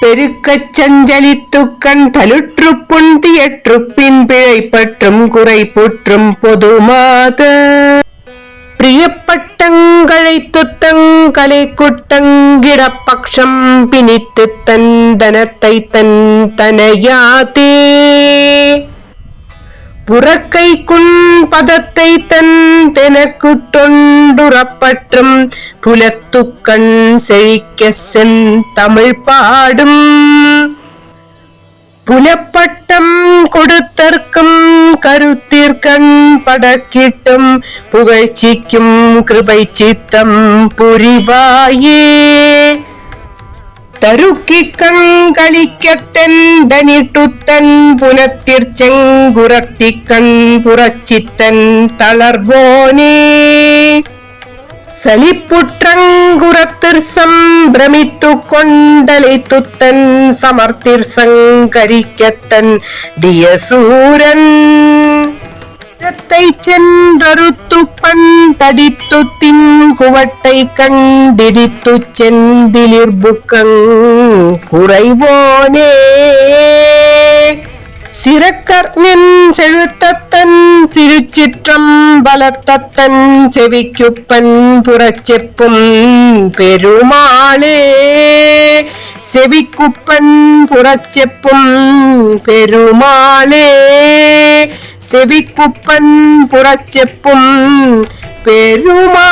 பெருக்கச் சஞ்சலித்துக்கண் தலுற்று புந்தியற்று பின் பிழைப்பற்றும் குறை புற்றும் பொதுமாத பிரியப்பட்டங்களை துத்தங்கலை குட்டங்கிடப் பக்ஷம் பிணித்து தந்தனத்தை தன் தனையாதே. புறக்கை குன் பதத்தை தன் தெனக்கு தொண்டுறப்பற்றும் புலத்துக்கண் செழிக்க சென் தமிழ் பாடும். புலப்பட்டம் கொடுத்தற்கும் கருத்திற்கண் படக்கிட்டும் புகழ்ச்சிக்கும் கிருபை சித்தம் புரிவாயே. തരുക്കിക്കൺകളിക്കത്തെന്തനിട്ടുത്തൻ പുനത്തിർച്ചെങ്കുറത്തിക്കൺ പുറച്ചിത്തൻ തളർവോനേ. സലിപ്പുട്രങ്കുറത്തിർ സംഭ്രമിത്തു കൊണ്ടലിത്തുത്തൻ സമർത്തിർ സങ്കരിക്കത്തൻ ഡിയസൂരൻ. சென்றறுத்து பண் தடித்து தின் குவட்டை கண்டிடித்து செந்திலிர்புக்கங் குறைவோனே. சிறக்கர்ணின் செழுத்தத்தன் திருச்சிற்றம் பலத்தத்தன் செவிக்குப்பன் புறச்செப்பும் பெருமாளே. செவிக்குப்பன் புறச்செப்பும் பெருமாளே. செவிக்குப்பன் புறச்செப்பும் பெருமாளே.